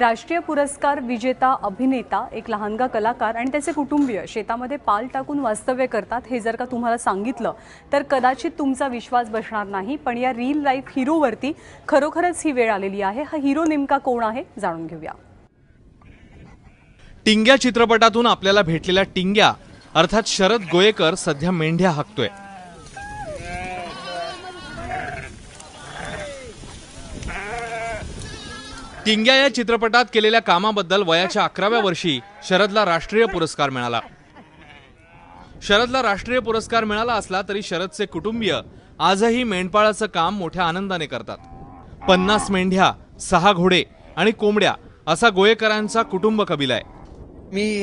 राष्ट्रीय पुरस्कार विजेता अभिनेता एक लहानगा कलाकार आणि त्याचे कुटुंबीय शेतामध्ये पाल टाकून वास्तव्य करतात हे जर का तुम्हाला सांगितलं तर कदाचित तुमचा विश्वास बसणार नाही. पण या रील लाईफ हिरोवरती खरोखरच ही वेळ आलेली आहे. हा हिरो नेमका कोण आहे जाणून घेऊया. टिंग्या चित्रपटातून आपल्याला भेटलेला टिंग्या अर्थात शरद गोयेकर सध्या मेंढ्या हाकतोय. टिंग्या या चित्रपटात केलेल्या कामाबद्दल वयाच्या अकराव्या वर्षी शरदला राष्ट्रीय पुरस्कार मिळाला. शरदला राष्ट्रीय पुरस्कार मिळाला असला तरी शरदचे कुटुंबीय आजही मेंढपाळाचं काम मोठ्या आनंदाने करतात. पन्नास मेंढ्या सहा घोडे आणि कोंबड्या असा गोयेकरांचा कुटुंब कबिला आहे. मी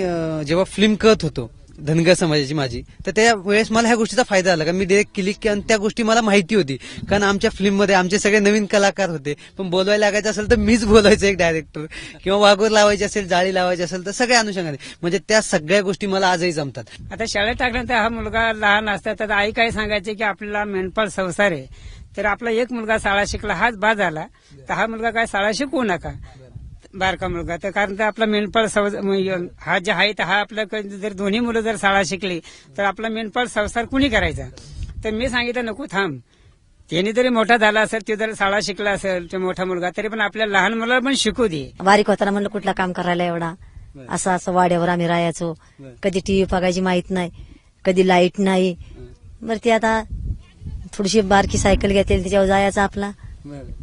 जेव्हा फिल्म करत होतो धनगर समाजाची माझी. तर त्या वेळेस मला ह्या गोष्टीचा फायदा झाला. का मी डिरेक्ट क्लिक आणि त्या गोष्टी मला माहिती होती. कारण आमच्या फिल्ममध्ये आमचे सगळे नवीन कलाकार होते. पण बोलवायला लागायचं असेल तर मीच बोलायचं एक डायरेक्टर किंवा वाघोर लावायची असेल जाळी लावायची असेल तर सगळ्या अनुषंगाने. म्हणजे त्या सगळ्या गोष्टी मला आजही जमतात. आता शाळेत टाकल्यानंतर हा मुलगा लहान असता तर आई काय सांगायचे की आपल्याला मेंढपाळ संसार आहे. तर आपला एक मुलगा शाळा शिकला हाच बा झाला. तर हा मुलगा काय शाळा शिकवू नका. बारका मुलगा. तर कारण ते आपला मेंढपाळ हा जे आहे तर हा आपला जर दोन्ही मुलं जर शाळा शिकली तर आपला मेंढपाळ संसार कुणी करायचा? तर मी सांगितलं नको थांब. त्याने जरी मोठा झाला असेल तो जर शाळा शिकला असेल तो मोठा मुलगा तरी पण आपल्या लहान मुलाला पण शिकू दे. बारीक होताना म्हणलं कुठला काम करायला एवढा? असं असं वाड्यावर आम्ही राहायचो. कधी टीव्ही बघायची माहीत नाही कधी लाइट नाही. बरं. ती आता थोडीशी बारकी सायकल घेतली त्याच्यावर जायचा आपला.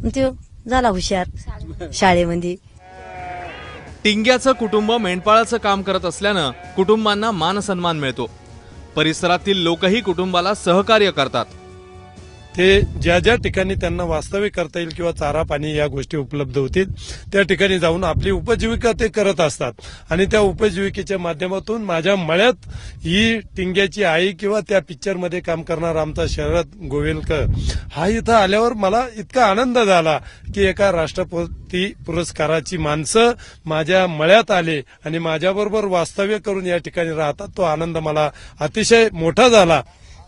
तो झाला हुशार शाळेमध्ये. टिंग्याचं कुटुंब मेंढपाळाचं काम करत असल्यानं कुटुंबांना मानसन्मान मिळतो. परिसरातील लोकही कुटुंबाला सहकार्य करतात. ते ज्या ज्या ठिकाणी त्यांना वास्तव्य करता येईल किंवा चारा पाणी या गोष्टी उपलब्ध होतील त्या ठिकाणी जाऊन आपली उपजीविका ते करत असतात. आणि त्या उपजीविकेच्या माध्यमातून माझ्या मळ्यात ही टिंग्याची आई किंवा त्या पिक्चरमध्ये काम करणारा आमचा शरद गोवेलकर हा इथं आल्यावर मला इतका आनंद झाला की एका राष्ट्रपती पुरस्काराची माणसं माझ्या मळ्यात आले आणि माझ्याबरोबर वास्तव्य करून या ठिकाणी राहतात. तो आनंद मला अतिशय मोठा झाला.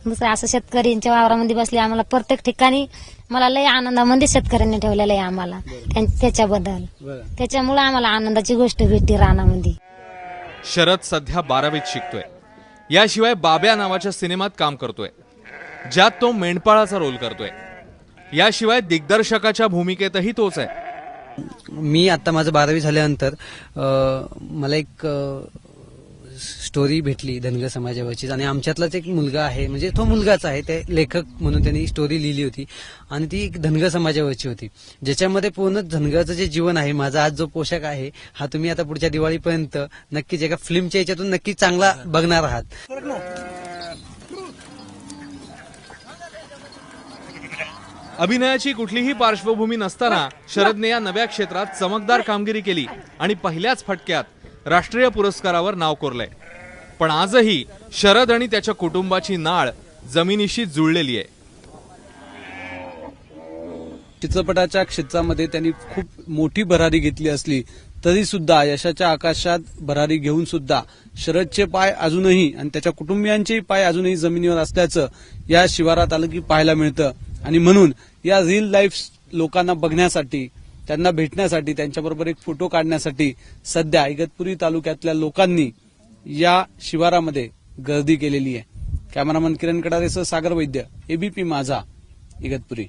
दुसरं असं शेतकऱ्यांच्या वावरामध्ये बसले आम्हाला प्रत्येक ठिकाणी मला लय आनंदामध्ये शेतकऱ्यांनी ठेवलेलं आहे आम्हाला. त्यां- त्याच्याबद्दल. त्याच्यामुळे आम्हाला आनंदाची गोष्ट भेटते रानामध्ये. शरद सध्या बारावीत शिकतोय. याशिवाय बाब्या नावाच्या सिनेमात काम करतोय. ज्यात तो मेंढपाळाचा रोल करतोय. याशिवाय दिग्दर्शकाच्या भूमिकेतही तोच आहे. मी आता माझं बारावी झाल्यानंतर अं, मला एक अं, स्टोरी भेटली धनगर समाजावरचीच आणि आमच्यातलाच एक मुलगा आहे म्हणजे तो मुलगाच आहे ते लेखक म्हणून त्यांनी स्टोरी लिहिली होती. आणि ती एक धनगर समाजावरची होती. ज्याच्यामध्ये पूर्ण धनगरचं जे जीवन आहे माझा आज जो पोशाख आहे हा तुम्ही आता पुढच्या दिवाळीपर्यंत नक्कीच एका फिल्मच्या याच्यातून नक्की चांगला बघणार आहात. अभिनयाची कुठलीही पार्श्वभूमी नसताना शरदने या नव्या क्षेत्रात चमकदार कामगिरी केली. आणि पहिल्याच फटक्यात राष्ट्रीय पुरस्कारावर नाव कोरलंय. पण आजही शरद आणि त्याच्या कुटुंबाची नाळ जमिनीशी जुळलेली आहे. चित्रपटाच्या क्षेत्रामध्ये त्यांनी खूप मोठी भरारी घेतली असली तरी सुद्धा यशाच्या आकाशात भरारी घेऊन सुद्धा शरदचे पाय अजूनही आणि त्याच्या कुटुंबियांचेही पाय अजूनही जमिनीवर असल्याचं या शिवारात आलं की पाहायला मिळतं. आणि म्हणून या रिल लाईफ लोकांना बघण्यासाठी त्यांना भेटण्यासाठी त्यांच्याबरोबर एक फोटो काढण्यासाठी सध्या इगतपुरी तालुक्यातल्या लोकांनी या शिवारामध्ये गर्दी केलेली आहे. कॅमेरामन किरण कडारेसह सागर वैद्य एबीपी माझा इगतपुरी.